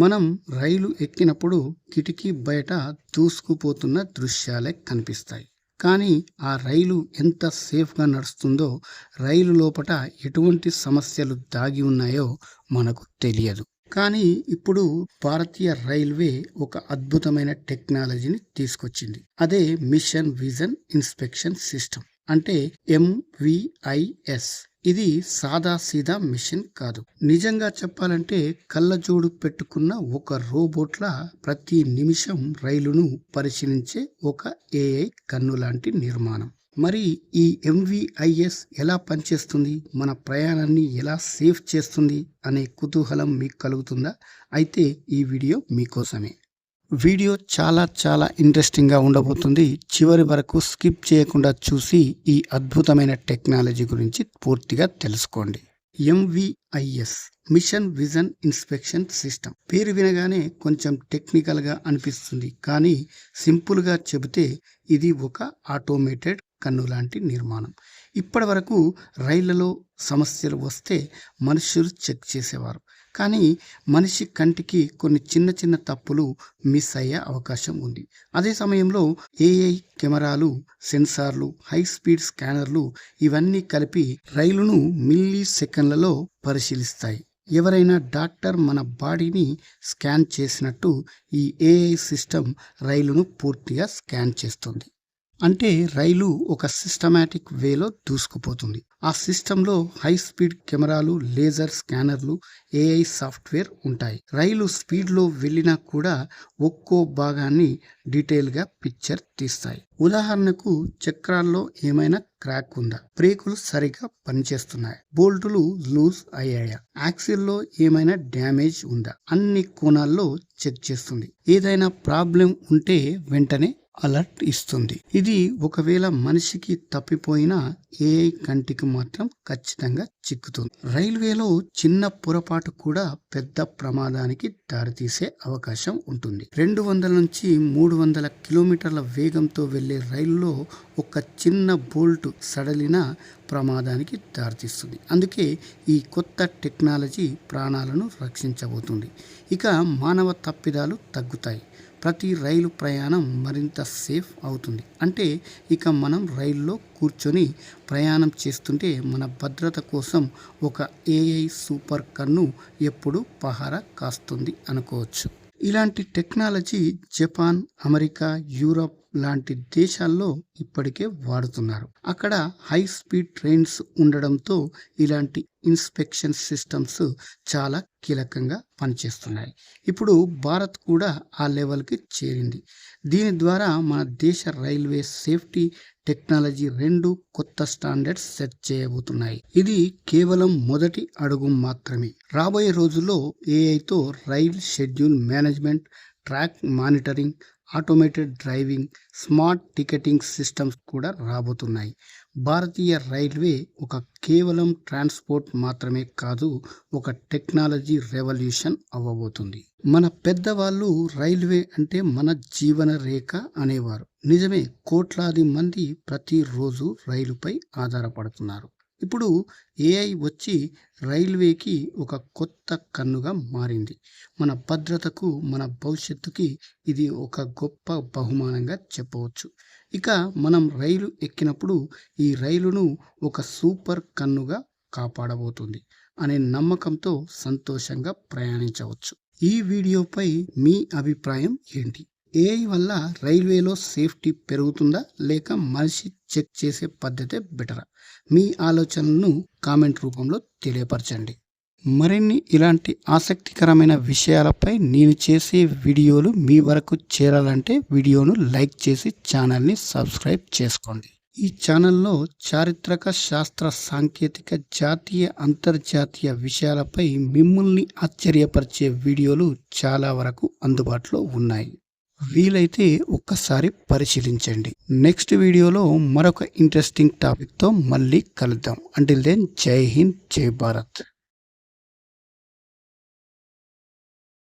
మనం రైలు ఎక్కినప్పుడు కిటికీ బయట దూసుకుపోతున్న దృశ్యాలే కనిపిస్తాయి. కానీ ఆ రైలు ఎంత సేఫ్గా నడుస్తుందో రైలు లోపట ఎటువంటి సమస్యలు దాగి ఉన్నాయో మనకు తెలియదు. కానీ ఇప్పుడు భారతీయ రైల్వే ఒక అద్భుతమైన టెక్నాలజీని తీసుకొచ్చింది. అదే మిషన్ విజన్ ఇన్స్పెక్షన్ సిస్టమ్. అంటే ఎంవిఐఎస్ ఇది సాదా సీదా మిషన్ కాదు. నిజంగా చెప్పాలంటే కళ్ళజోడు పెట్టుకున్న ఒక రోబోట్ల ప్రతి నిమిషం రైలును పరిశీలించే ఒక ఏఐ కన్ను లాంటి నిర్మాణం. మరి ఈ ఎంవిఐఎస్ ఎలా పనిచేస్తుంది? మన ప్రయాణాన్ని ఎలా సేఫ్ చేస్తుంది? అనే కుతూహలం మీకు కలుగుతుందా? అయితే ఈ వీడియో మీకోసమే. వీడియో చాలా చాలా ఇంట్రెస్టింగ్గా ఉండబోతుంది. చివరి వరకు స్కిప్ చేయకుండా చూసి ఈ అద్భుతమైన టెక్నాలజీ గురించి పూర్తిగా తెలుసుకోండి. MVIS mission vision inspection system పేరు వినగానే కొంచెం టెక్నికల్గా అనిపిస్తుంది కానీ సింపుల్గా చెబితే ఇది ఒక ఆటోమేటెడ్ కన్ను లాంటి నిర్మాణం. ఇప్పటి వరకు రైళ్ళలో సమస్యలు వస్తే మనుషులు చెక్ చేసేవారు. కానీ మనిషి కంటికి కొన్ని చిన్న చిన్న తప్పులు మిస్ అయ్యే అవకాశం ఉంది. అదే సమయంలో ఏఐ కెమెరాలు సెన్సార్లు హై స్పీడ్ స్కానర్లు ఇవన్నీ కలిపి రైలును మిల్లీ సెకండ్లలో పరిశీలిస్తాయి. ఎవరైనా డాక్టర్ మన బాడీని స్కాన్ చేసినట్టు ఈ ఏఐ సిస్టమ్ రైలును పూర్తిగా స్కాన్ చేస్తుంది. అంటే రైలు ఒక సిస్టమాటిక్ వేలో దూసుకుపోతుంది. ఆ సిస్టంలో హై స్పీడ్ కెమెరాలు లేజర్ స్కానర్లు ఏఐ సాఫ్ట్వేర్ ఉంటాయి. రైలు స్పీడ్లో వెళ్ళినా కూడా ఒక్కో భాగాన్ని డీటెయిల్గా పిక్చర్ తీస్తాయి. ఉదాహరణకు చక్రాల్లో ఏమైనా క్రాక్ ఉందా? బ్రేకులు సరిగా పనిచేస్తున్నాయి? బోల్టులు లూజ్ అయ్యాయా? యాక్సిల్లో ఏమైనా డ్యామేజ్ ఉందా? అన్ని కోణాల్లో చెక్ చేస్తుంది. ఏదైనా ప్రాబ్లం ఉంటే వెంటనే అలర్ట్ ఇస్తుంది. ఇది ఒకవేళ మనిషికి తప్పిపోయినా ఏఐ కంటికి మాత్రం ఖచ్చితంగా చిక్కుతుంది. రైల్వేలో చిన్న పొరపాటు కూడా పెద్ద ప్రమాదానికి దారితీసే అవకాశం ఉంటుంది. రెండు వందల నుంచి మూడు వందల కిలోమీటర్ల వేగంతో వెళ్ళే రైల్లో ఒక చిన్న బోల్ట్ సడలిన ప్రమాదానికి దారితీస్తుంది. అందుకే ఈ కొత్త టెక్నాలజీ ప్రాణాలను రక్షించబోతుంది. ఇక మానవ తప్పిదాలు తగ్గుతాయి. ప్రతి రైలు ప్రయాణం మరింత సేఫ్ అవుతుంది. అంటే ఇక మనం రైల్లో కూర్చొని ప్రయాణం చేస్తుంటే మన భద్రత కోసం ఒక ఏఐ సూపర్ కన్ను ఎప్పుడు పహారా కాస్తుంది అనుకోవచ్చు. ఇలాంటి టెక్నాలజీ జపాన్ అమెరికా యూరప్ లాంటి దేశాల్లో ఇప్పటికే వాడుతున్నారు. అక్కడ హై స్పీడ్ ట్రైన్స్ ఉండడంతో ఇలాంటి ఇన్స్పెక్షన్ సిస్టమ్స్ చాలా కీలకంగా పనిచేస్తున్నాయి. ఇప్పుడు భారత్ కూడా ఆ లెవెల్కి చేరింది. దీని ద్వారా మన దేశ రైల్వే సేఫ్టీ టెక్నాలజీ రెండు కొత్త స్టాండర్డ్స్ సెట్ చేయబోతున్నాయి. ఇది కేవలం మొదటి అడుగు మాత్రమే. రాబోయే రోజుల్లో ఏఐతో rail schedule management track monitoring automated driving smart ticketing systems కూడా రాబోతున్నాయి. భారతీయ రైల్వే ఒక కేవలం ట్రాన్స్పోర్ట్ మాత్రమే కాదు ఒక టెక్నాలజీ రెవల్యూషన్ అవ్వబోతుంది. మన పెద్దవాళ్ళు రైల్వే అంటే మన జీవన రేఖ అనేవారు. నిజమే కోట్లాది మంది ప్రతిరోజు రైలుపై ఆధారపడుతున్నారు. ఇప్పుడు ఏఐ వచ్చి రైల్వేకి ఒక కొత్త కన్నుగా మారింది. మన భద్రతకు మన భవిష్యత్తుకి ఇది ఒక గొప్ప బహుమానంగా చెప్పవచ్చు. ఇక మనం రైలు ఎక్కినప్పుడు ఈ రైలును ఒక సూపర్ కన్నుగా కాపాడబోతుంది అనే నమ్మకంతో సంతోషంగా ప్రయాణించవచ్చు. ఈ వీడియోపై మీ అభిప్రాయం ఏంటి? ఏఐ వల్ల రైల్వేలో సేఫ్టీ పెరుగుతుందా లేక మనిషి చెక్ చేసే పద్ధతే బెటరా? మీ ఆలోచనలను కామెంట్ రూపంలో తెలియపరచండి. మరిన్ని ఇలాంటి ఆసక్తికరమైన విషయాలపై నేను చేసే వీడియోలు మీ వరకు చేరాలంటే వీడియోను లైక్ చేసి ఛానల్ని సబ్స్క్రైబ్ చేసుకోండి. ఈ ఛానల్లో చారిత్రక శాస్త్ర సాంకేతిక జాతీయ అంతర్జాతీయ విషయాలపై మిమ్మల్ని ఆశ్చర్యపరిచే వీడియోలు చాలా వరకు అందుబాటులో ఉన్నాయి. వీలైతే ఒక్కసారి పరిశీలించండి. నెక్స్ట్ వీడియోలో మరొక ఇంట్రెస్టింగ్ టాపిక్తో మళ్ళీ కలుద్దాం. అంటిల్ దెన్ జై హింద్ జై భారత్